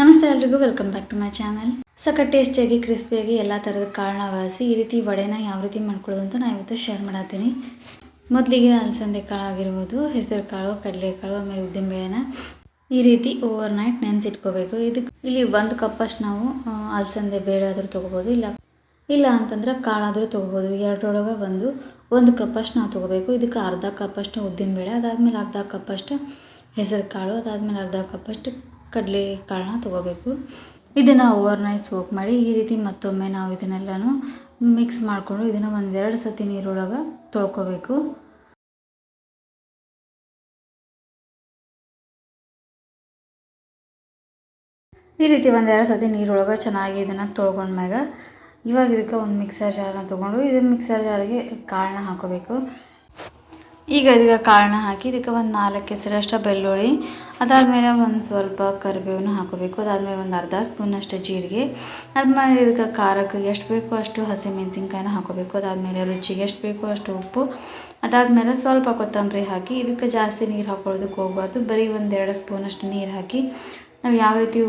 ನಮಸ್ತೆ ಎಲ್ರಿಗೂ, welcome back to my channel. ಸಖತ್ ಟೇಸ್ಟಿಯಾಗಿ, ಕ್ರಿಸ್ಪಿಯಾಗಿ ಎಲ್ಲ ಥರದ ಕಾರಣ ಬಳಸಿ ಈ ರೀತಿ ವಡೆನ ಯಾವ ರೀತಿ ಮಾಡ್ಕೊಳ್ಳೋದು ಅಂತ ನಾನು ಇವತ್ತು ಶೇರ್ ಮಾಡತ್ತೀನಿ. ಮೊದಲಿಗೆ ಅಲಸಂದೆ ಕಾಳು ಆಗಿರ್ಬೋದು ಹೆಸರು ಕಾಳು ಕಡಲೆಕಾಳು, ಆಮೇಲೆ ಉದ್ದಿನಬೇಳೆನ ಈ ರೀತಿ ಓವರ್ ನೈಟ್ ನೆನೆಸಿಟ್ಕೋಬೇಕು. ಇದಕ್ಕೆ ಇಲ್ಲಿ ಒಂದು ಕಪ್ಪಷ್ಟು ನಾವು ಅಲಸಂದೆ ಬೇಳೆ ಆದರೂ ತೊಗೋಬೋದು, ಇಲ್ಲ ಇಲ್ಲ ಅಂತಂದ್ರೆ ಕಾಳಾದರೂ ತೊಗೋಬೋದು. ಎರಡರೊಳಗೆ ಒಂದು ಒಂದು ಕಪ್ಪಷ್ಟು ನಾವು ತೊಗೋಬೇಕು. ಇದಕ್ಕೆ ಅರ್ಧ ಕಪ್ಪಷ್ಟು ಉದ್ದಿನಬೇಳೆ, ಅದಾದಮೇಲೆ ಅರ್ಧ ಕಪ್ಪಷ್ಟು ಹೆಸರು ಕಾಳು ಅದಾದಮೇಲೆ ಅರ್ಧ ಕಪ್ಪಷ್ಟು ಕಡಲೆ ಕಾಳನ್ನ ತೊಗೋಬೇಕು. ಇದನ್ನು ಓವರ್ನೈಟ್ ಸೋಕ್ ಮಾಡಿ ಈ ರೀತಿ ಮತ್ತೊಮ್ಮೆ ನಾವು ಇದನ್ನೆಲ್ಲನೂ ಮಿಕ್ಸ್ ಮಾಡಿಕೊಂಡು ಇದನ್ನು ಒಂದೆರಡು ಸತಿ ನೀರೊಳಗೆ ತೊಳ್ಕೊಬೇಕು. ಈ ರೀತಿ ಒಂದೆರಡು ಸತಿ ನೀರೊಳಗೆ ಚೆನ್ನಾಗಿ ಇದನ್ನು ತೊಳ್ಕೊಂಡ್ಮ್ಯಾಗ ಇವಾಗ ಇದಕ್ಕೆ ಒಂದು ಮಿಕ್ಸರ್ ಜಾರನ್ನ ತೊಗೊಂಡು ಇದನ್ನು ಮಿಕ್ಸರ್ ಜಾರಿಗೆ ಕಾಳನ್ನ ಹಾಕೋಬೇಕು. ಈಗ ಇದಕ್ಕೆ ಕಾಳನ್ನ ಹಾಕಿ ಇದಕ್ಕೆ ಒಂದು ನಾಲ್ಕು ಹೆಸರಷ್ಟು ಬೆಳ್ಳುಳ್ಳಿ, ಅದಾದಮೇಲೆ ಒಂದು ಸ್ವಲ್ಪ ಕರಿಬೇವನ್ನು ಹಾಕೋಬೇಕು. ಅದಾದಮೇಲೆ ಒಂದು ಅರ್ಧ ಸ್ಪೂನಷ್ಟು ಜೀರಿಗೆ. ಅದಾದಮೇಲೆ ಇದಕ್ಕೆ ಖಾರಕ್ಕೆ ಎಷ್ಟು ಬೇಕೋ ಅಷ್ಟು ಹಸಿಮೆಣಸಿನ್ಕಾಯಿನ ಹಾಕೋಬೇಕು. ಅದಾದಮೇಲೆ ರುಚಿಗೆ ಎಷ್ಟು ಬೇಕೋ ಅಷ್ಟು ಉಪ್ಪು. ಅದಾದಮೇಲೆ ಸ್ವಲ್ಪ ಕೊತ್ತಂಬರಿ ಹಾಕಿ ಇದಕ್ಕೆ ಜಾಸ್ತಿ ನೀರು ಹಾಕೊಳ್ಳೋದಕ್ಕೆ ಹೋಗಬಾರ್ದು. ಬರೀ ಒಂದೆರಡು ಸ್ಪೂನಷ್ಟು ನೀರು ಹಾಕಿ ನಾವು ಯಾವ ರೀತಿ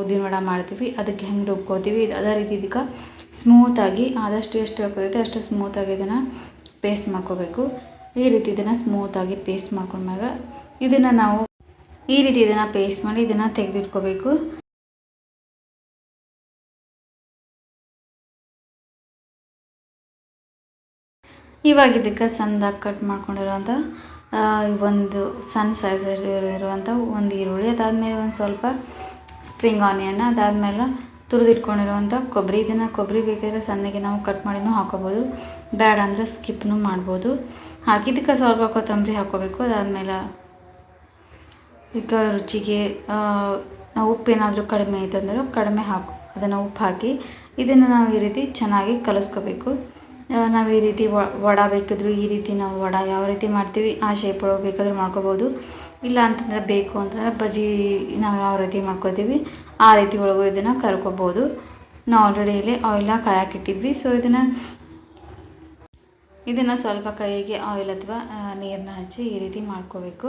ಉದ್ದಿನ ವಡ ಮಾಡ್ತೀವಿ ಅದಕ್ಕೆ ಹೆಂಗೆ ರುಬ್ಕೋತೀವಿ. ಅದೇ ರೀತಿ ಇದಕ್ಕೆ ಸ್ಮೂತಾಗಿ ಆದಷ್ಟು ಎಷ್ಟು ಹಾಕೋದೈತೆ ಅಷ್ಟು ಸ್ಮೂತಾಗಿ ಇದನ್ನು ಪೇಸ್ಟ್ ಮಾಡ್ಕೋಬೇಕು. ಈ ರೀತಿ ಇದನ್ನು ಸ್ಮೂತಾಗಿ ಪೇಸ್ಟ್ ಮಾಡ್ಕೊಂಡಾಗ ಇದನ್ನು ನಾವು ಈ ರೀತಿ ಇದನ್ನು ಪೇಸ್ಟ್ ಮಾಡಿ ಇದನ್ನು ತೆಗೆದಿಟ್ಕೋಬೇಕು. ಇವಾಗ ಇದಕ್ಕೆ ಸಣ್ಣದಾಗಿ ಕಟ್ ಮಾಡ್ಕೊಂಡಿರುವಂಥ ಒಂದು ಸಣ್ಣ ಸೈಜ್ ಇರುವಂಥ ಒಂದು ಈರುಳ್ಳಿ ಅದಾದಮೇಲೆ ಒಂದು ಸ್ವಲ್ಪ ಸ್ಪ್ರಿಂಗ್ ಆನಿಯನ್ ಅದಾದಮೇಲೆ ತುರಿದಿಟ್ಕೊಂಡಿರುವಂಥ ಕೊಬ್ಬರಿ, ಇದನ್ನು ಕೊಬ್ಬರಿ ಬೇಕಾದರೆ ಸಣ್ಣಗೆ ನಾವು ಕಟ್ ಮಾಡಿನೂ ಹಾಕೋಬೋದು. ಬೇಡ ಅಂದರೆ ಸ್ಕಿಪ್ನು ಮಾಡ್ಬೋದು. ಹಾಕಿದ್ದಕ್ಕೆ ಸ್ವಲ್ಪ ಕೊತ್ತಂಬರಿ ಹಾಕೋಬೇಕು. ಅದಾದಮೇಲೆ ಇದಕ್ಕೆ ರುಚಿಗೆ ನಾವು ಉಪ್ಪೇನಾದರೂ ಕಡಿಮೆ ಐತಂದ್ರೆ ಕಡಿಮೆ ಹಾಕು. ಅದನ್ನು ಉಪ್ಪು ಹಾಕಿ ಇದನ್ನು ನಾವು ಈ ರೀತಿ ಚೆನ್ನಾಗಿ ಕಲಿಸ್ಕೋಬೇಕು. ನಾವು ಈ ರೀತಿ ವಡ ಬೇಕಿದ್ರು ಈ ರೀತಿ ನಾವು ವಡ ಯಾವ ರೀತಿ ಮಾಡ್ತೀವಿ, ಆ ಶೇಪ್ ಒಳಗೆ ಬೇಕಾದ್ರೂ ಮಾಡ್ಕೋಬೋದು. ಇಲ್ಲ ಅಂತಂದರೆ ಬೇಕು ಅಂತಂದರೆ ಬಜ್ಜಿ ನಾವು ಯಾವ ರೀತಿ ಮಾಡ್ಕೋತೀವಿ, ಆ ರೀತಿ ಒಳಗೂ ಇದನ್ನು ಕರ್ಕೋಬೋದು. ನಾವು ಆಲ್ರೆಡಿ ಇಲ್ಲಿ ಆಯಿಲ್ ಕಾಯಕ್ಕಿಟ್ಟಿದ್ವಿ ಸೊ ಇದನ್ನು ಇದನ್ನು ಸ್ವಲ್ಪ ಕೈಗೆ ಆಯಿಲ್ ಅಥವಾ ನೀರನ್ನ ಹಚ್ಚಿ ಈ ರೀತಿ ಮಾಡ್ಕೋಬೇಕು.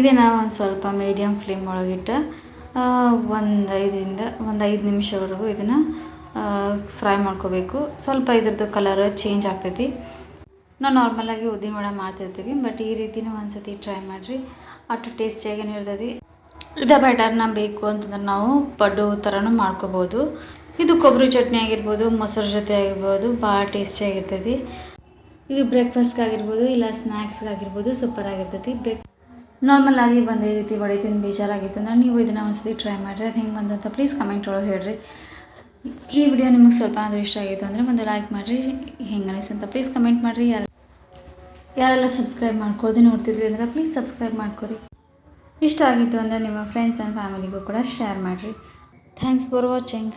ಇದನ್ನು ಒಂದು ಸ್ವಲ್ಪ ಮೀಡಿಯಮ್ ಫ್ಲೇಮ್ ಒಳಗಿಟ್ಟು ಒಂದು ಐದರಿಂದ ಒಂದು ಐದು ನಿಮಿಷವರೆಗೂ ಇದನ್ನು ಫ್ರೈ ಮಾಡ್ಕೋಬೇಕು. ಸ್ವಲ್ಪ ಇದ್ರದ್ದು ಕಲರ್ ಚೇಂಜ್ ಆಗ್ತೈತಿ. ನಾವು ನಾರ್ಮಲಾಗಿ ಉದ್ದಿನ ವಡೆ ಮಾಡ್ತಿರ್ತೀವಿ ಬಟ್ ಈ ರೀತಿನೂ ಒಂದ್ಸತಿ ಟ್ರೈ ಮಾಡಿರಿ. ಅಷ್ಟು ಟೇಸ್ಟಿಯಾಗೇನು ಇರ್ತದೆ ಇದೇ ಬ್ಯಾಟರ್ನ ಬೇಕು ಅಂತಂದ್ರೆ ನಾವು ಪಡ್ಡು ಥರನೂ ಮಾಡ್ಕೋಬೋದು. ಇದು ಕೊಬ್ಬರಿ ಚಟ್ನಿ ಆಗಿರ್ಬೋದು, ಮೊಸರು ಜೊತೆ ಆಗಿರ್ಬೋದು, ಭಾಳ ಟೇಸ್ಟಿಯಾಗಿರ್ತೈತಿ ಇದು ಬ್ರೇಕ್ಫಾಸ್ಟ್ಗಾಗಿರ್ಬೋದು ಇಲ್ಲ ಸ್ನ್ಯಾಕ್ಸ್ಗಾಗಿರ್ಬೋದು ಸೂಪರ್ ಆಗಿರ್ತೈತಿ. ಬ್ರೇಕ್ ನಾರ್ಮಲ್ ಒಂದೇ ರೀತಿ ಒಡೆ ತಿಂದು ಬೇಜಾರಾಗಿತ್ತು ಅಂದ್ರೆ ನೀವು ಇದನ್ನು ಒಂದ್ಸತಿ ಟ್ರೈ ಮಾಡಿರಿ. ಅದು ಹೆಂಗೆ ಬಂದಂತ ಪ್ಲೀಸ್ ಕಮೆಂಟ್ ಒಳಗೆ ಹೇಳ್ರಿ. ಈ ವಿಡಿಯೋ ನಿಮಗೆ ಸ್ವಲ್ಪ ಆದರೂ ಇಷ್ಟ ಆಗಿತ್ತು ಅಂದರೆ ಒಂದು ಲೈಕ್ ಮಾಡಿರಿ. ಹೆಂಗೆ ಅನಿಸ್ತು ಪ್ಲೀಸ್ ಕಮೆಂಟ್ ಮಾಡಿರಿ. ಯಾರು ಯಾರೆಲ್ಲ ಸಬ್ಸ್ಕ್ರೈಬ್ ಮಾಡ್ಕೊಳ್ದೆ ನೋಡ್ತಿದ್ರಿ ಅಂದರೆ ಪ್ಲೀಸ್ ಸಬ್ಸ್ಕ್ರೈಬ್ ಮಾಡ್ಕೊರಿ. ಇಷ್ಟ ಆಗಿತ್ತು ಅಂದರೆ ನಿಮ್ಮ ಫ್ರೆಂಡ್ಸ್ ಆ್ಯಂಡ್ ಫ್ಯಾಮಿಲಿಗೂ ಕೂಡ ಶೇರ್ ಮಾಡಿರಿ. Thanks for watching